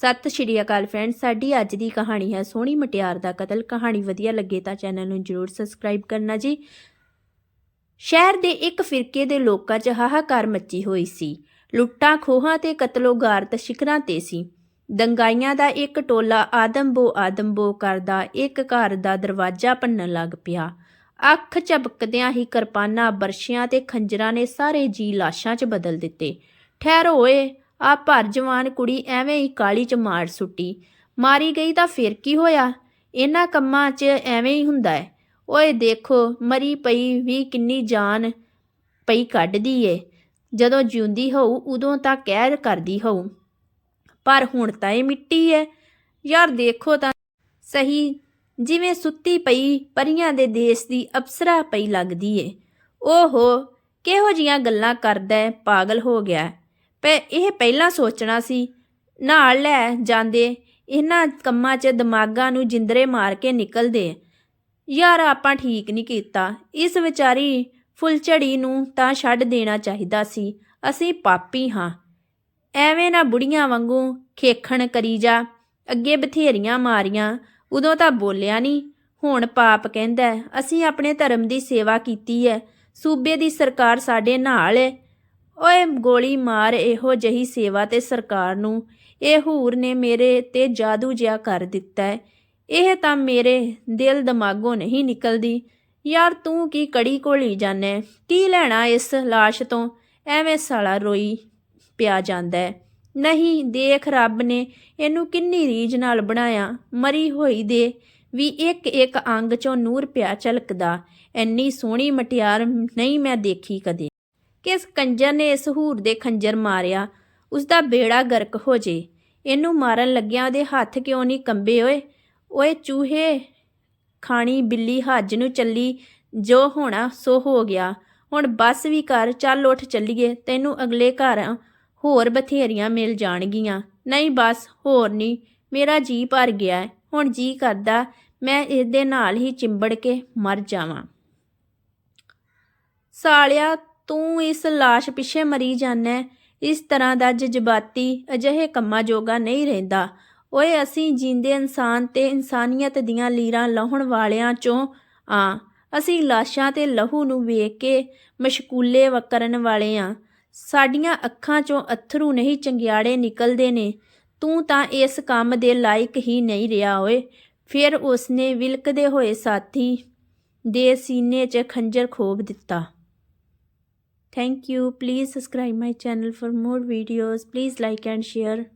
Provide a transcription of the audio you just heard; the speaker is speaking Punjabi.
ਸਤਿ ਸ਼੍ਰੀ ਅਕਾਲ ਫਰੈਂਡ ਸਾਡੀ ਅੱਜ ਦੀ ਕਹਾਣੀ ਹੈ ਸੋਹਣੀ ਮਟਿਆਰ ਦਾ ਕਤਲ। ਕਹਾਣੀ ਵਧੀਆ ਲੱਗੇ ਤਾਂ ਚੈਨਲ ਨੂੰ ਜਰੂਰ ਸਬਸਕ੍ਰਾਈਬ ਕਰਨਾ ਜੀ। ਸ਼ਹਿਰ ਦੇ ਇੱਕ ਫਿਰਕੇ ਦੇ ਲੋਕਾਂ 'ਚ ਹਾਹਾਕਾਰ ਮੱਚੀ ਹੋਈ ਸੀ। ਲੁੱਟਾਂ, ਖੋਹਾਂ ਤੇ ਕਤਲੋ ਗਾਰਤ ਸ਼ਿਖਰਾਂ ਤੇ ਸੀ। ਦੰਗਾਈਆਂ ਦਾ ਇੱਕ ਟੋਲਾ ਆਦਮਬੋ ਆਦਮਬੋ ਕਰਦਾ, ਇੱਕ ਘਰ ਦਾ ਦਰਵਾਜ਼ਾ ਭੰਨਣ ਲੱਗ ਪਿਆ। ਅੱਖ ਝਪਕਦਿਆਂ ਹੀ ਕਿਰਪਾਨਾਂ, ਬਰਸ਼ਿਆਂ ਤੇ ਖੰਜਰਾਂ ਨੇ ਸਾਰੇ ਜੀ ਲਾਸ਼ਾਂ 'ਚ ਬਦਲ ਦਿੱਤੇ। ਠਹਿਰੋ ਓਏ ਆ ਭਰ ਜਵਾਨ ਕੁੜੀ ਐਵੇਂ ਹੀ ਕਾਲੀ 'ਚ ਮਾਰ ਸੁੱਟੀ। ਮਾਰੀ ਗਈ ਤਾਂ ਫਿਰ ਕੀ ਹੋਇਆ? ਇਹਨਾਂ ਕੰਮਾਂ 'ਚ ਐਵੇਂ ਹੀ ਹੁੰਦਾ ਹੈ। ਓਏ ਦੇਖੋ, ਮਰੀ ਪਈ ਵੀ ਕਿੰਨੀ ਜਾਨ ਪਈ ਕੱਢਦੀ ਏ। ਜਦੋਂ ਜਿਉਂਦੀ ਹੋਊ, ਉਦੋਂ ਤਾਂ ਕਹਿਰ ਕਰਦੀ ਹੋਊ। ਪਰ ਹੁਣ ਤਾਂ ਇਹ ਮਿੱਟੀ ਹੈ ਯਾਰ ਦੇਖੋ ਤਾਂ ਸਹੀ, ਜਿਵੇਂ ਸੁੱਤੀ ਪਈ, ਪਰੀਆਂ ਦੇ ਦੇਸ਼ ਦੀ ਅਪਸਰਾ ਪਈ ਲੱਗਦੀ ਏ। ਓਹੋ, ਕਿਹੋ ਜੀਆਂ ਗੱਲਾਂ ਕਰਦਾ ਪਾਗਲ ਹੋ ਗਿਆ। ਹੈ। ਇਹ ਪਹਿਲਾਂ ਸੋਚਣਾ ਸੀ। ਨਾਲ ਲੈ ਜਾਂਦੇ, ਇਹਨਾਂ ਕੰਮਾਂ 'ਚ ਦਿਮਾਗਾਂ ਨੂੰ ਜਿੰਦਰੇ ਮਾਰ ਕੇ ਨਿਕਲਦੇ। ਯਾਰ, ਆਪਾਂ ਠੀਕ ਨਹੀਂ ਕੀਤਾ। ਇਸ ਵਿਚਾਰੀ ਫੁੱਲਝੜੀ ਨੂੰ ਤਾਂ ਛੱਡ ਦੇਣਾ ਚਾਹੀਦਾ ਸੀ। ਅਸੀਂ ਪਾਪੀ ਹਾਂ। ਐਵੇਂ ਨਾ ਬੁੜੀਆਂ ਵਾਂਗੂ ਖੇਖਣ ਕਰੀ ਜਾ। ਅੱਗੇ ਬਥੇਰੀਆਂ ਮਾਰੀਆਂ। ਉਦੋਂ ਤਾਂ ਬੋਲਿਆ ਨਹੀਂ ਹੁਣ ਪਾਪ ਕਹਿੰਦਾ, ਅਸੀਂ ਆਪਣੇ ਧਰਮ ਦੀ ਸੇਵਾ ਕੀਤੀ ਹੈ ਸੂਬੇ ਦੀ ਸਰਕਾਰ ਸਾਡੇ ਨਾਲ ਹੈ ਓਏ ਗੋਲੀ ਮਾਰ, ਇਹੋ ਜਹੀ ਸੇਵਾ ਤੇ ਸਰਕਾਰ ਨੂੰ। ਇਹ ਹੂਰ ਨੇ ਮੇਰੇ ਤੇ ਜਾਦੂ ਜਿਹਾ ਕਰ ਦਿੱਤਾ ਹੈ। ਇਹ ਤਾਂ ਮੇਰੇ ਦਿਲ ਦਿਮਾਗੋਂ ਨਹੀਂ ਨਿਕਲਦੀ। ਯਾਰ ਤੂੰ ਕੀ ਕੜੀ ਘੋਲੀ ਜਾਣਾ ਕੀ ਲੈਣਾ ਇਸ ਲਾਸ਼ ਤੋਂ? ਐਵੇਂ ਸਾਲਾ ਰੋਈ ਪਿਆ ਜਾਂਦਾ ਹੈ। ਨਹੀਂ, ਦੇਖ ਰੱਬ ਨੇ ਇਹਨੂੰ ਕਿੰਨੀ ਰੀਝ ਨਾਲ ਬਣਾਇਆ। ਮਰੀ ਹੋਈ ਦੇ ਵੀ ਇੱਕ ਇੱਕ ਅੰਗ ਚੋਂ ਨੂਰ ਪਿਆ ਝਲਕਦਾ। ਐਨੀ ਸੋਹਣੀ ਮਟਿਆਰ ਨਹੀਂ ਮੈਂ ਦੇਖੀ ਕਦੇ। ਕਿਸ ਕੰਜਰ ਨੇ ਇਸ ਹੂਰ ਦੇ ਖੰਜਰ ਮਾਰਿਆ। ਉਸ ਦਾ ਬੇੜਾ ਗਰਕ ਹੋ ਜੇ। ਇਹਨੂੰ ਮਾਰਨ ਲੱਗਿਆ ਉਹਦੇ ਹੱਥ ਕਿਉਂ ਨਹੀਂ ਕੰਬੇ ਓਏ? ਓਏ ਚੂਹੇ, ਖਾਣੀ ਬਿੱਲੀ ਹੱਜ ਨੂੰ ਚੱਲੀ, ਜੋ ਹੋਣਾ ਸੋ ਹੋ ਗਿਆ। ਹੁਣ ਬੱਸ ਵੀ ਕਰ, ਚੱਲ ਉੱਠ ਚੱਲੀਏ। ਤੈਨੂੰ ਅਗਲੇ ਘਰ ਹੋਰ ਬਥੇਰੀਆਂ ਮਿਲ ਜਾਣਗੀਆਂ। ਨਹੀਂ ਬਸ, ਹੋਰ ਨਹੀਂ। ਮੇਰਾ ਜੀ ਭਰ ਗਿਆ ਹੁਣ ਜੀ ਕਰਦਾ, ਮੈਂ ਇਹਦੇ ਨਾਲ ਹੀ ਚਿੰਬੜ ਕੇ ਮਰ ਜਾਵਾਂ। ਸਾਲਿਆ ਤੂੰ ਇਸ ਲਾਸ਼ ਪਿੱਛੇ ਮਰੀ ਜਾਣਾ ਇਸ ਤਰ੍ਹਾਂ ਦਾ ਜਜ਼ਬਾਤੀ ਅਜਿਹੇ ਕੰਮਾਂ ਜੋਗਾ ਨਹੀਂ ਰਹਿੰਦਾ। ਓਏ, ਅਸੀਂ ਜਿੰਦੇ ਇਨਸਾਨ ਤੇ ਇਨਸਾਨੀਅਤ ਦੀਆਂ ਲੀਰਾਂ ਲਾਹੁਣ ਵਾਲਿਆਂ ਚੋਂ ਆ। ਅਸੀਂ ਲਾਸ਼ਾਂ ਤੇ ਲਹੂ ਨੂੰ ਵੇਖ ਕੇ ਮਸ਼ਕੂਲੇ ਵਕਰਨ ਵਾਲੇ ਆ। ਸਾਡੀਆਂ ਅੱਖਾਂ ਚੋਂ ਅਥਰੂ ਨਹੀਂ ਚੰਗਿਆੜੇ ਨਿਕਲਦੇ ਨੇ। ਤੂੰ ਤਾਂ ਇਸ ਕੰਮ ਦੇ ਲਾਇਕ ਹੀ ਨਹੀਂ ਰਿਹਾ ਓਏ। ਫਿਰ ਉਸਨੇ ਵਿਲਕਦੇ ਹੋਏ ਸਾਥੀ ਦੇ ਸੀਨੇ 'ਚ ਖੰਜਰ ਖੋਬ ਦਿੱਤਾ। Thank you. Please subscribe my channel for more videos. Please like and share.